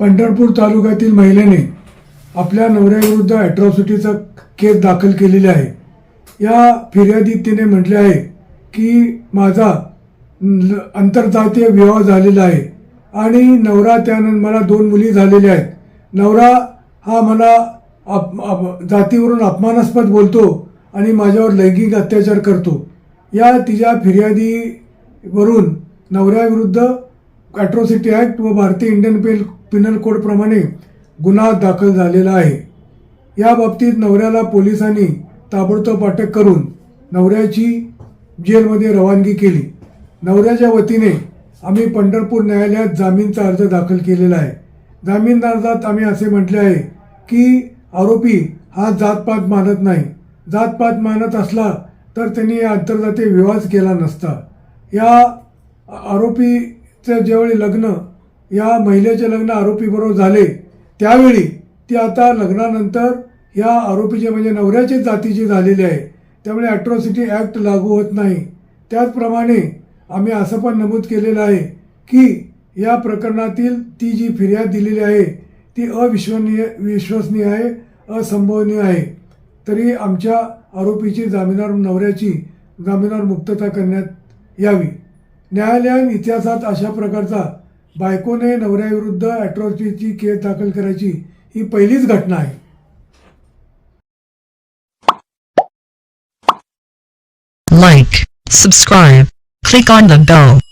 पंढरपूर तालुक्यातील महिलेने आपल्या नवऱ्याविरुद्ध ॲट्रॉसिटीचा केस दाखल केलेली आहे. या फिर्यादीत तिने म्हटले आहे की माझा आंतरजातीय विवाह झालेला आहे आणि नवरा त्यानंतर मला दोन मुली झालेल्या आहेत. नवरा हा मला अप, अप, जातीवरून अपमानास्पद बोलतो आणि माझ्यावर लैंगिक अत्याचार करतो. या तिच्या फिर्यादीवरून नवऱ्याविरुद्ध ॲट्रॉसिटी ॲक्ट व भारतीय इंडियन पेल पिनल कोडप्रमाणे गुन्हा दाखल झालेला आहे. या बाबतीत नवऱ्याला पोलिसांनी ताबडतोब अटक करून नवऱ्याची जेलमध्ये रवानगी केली. नवऱ्याच्या वतीने आम्ही पंढरपूर न्यायालयात जामीनचा अर्ज दाखल केलेला आहे. जामीन अर्जात आम्ही असे म्हटले आहे की आरोपी हा जातपात मानत नाही. जातपात मानत असला तर त्यांनी आंतरजातीय विवाह केला नसता. या आरोपीचं ज्यावेळी लग्न या महिलेचे लग्न आरोपीबरोबर झाले. त्यावेळी ती आता लग्नानंतर या आरोपीचे म्हणजे नवऱ्याचेच जातीची झालेली आहे. त्यामुळे ॲट्रॉसिटी ॲक्ट लागू होत नाही. त्याचप्रमाणे आम्ही असं पण नमूद केलेलं आहे की या प्रकरणातील ती जी फिर्याद दिलेली आहे ती अविश्वनीय विश्वसनीय आहे असंभवनीय आहे. तरी आमच्या आरोपीची जामिनार नवऱ्याची जामिनार मुक्तता करण्यात यावी. न्यायालयीन इतिहासात अशा प्रकारचा बायकोने नवऱ्याविरुद्ध अॅट्रॉसिटीची केस दाखल करायची ही पहिलीच घटना आहे. Like, subscribe, click on the bell.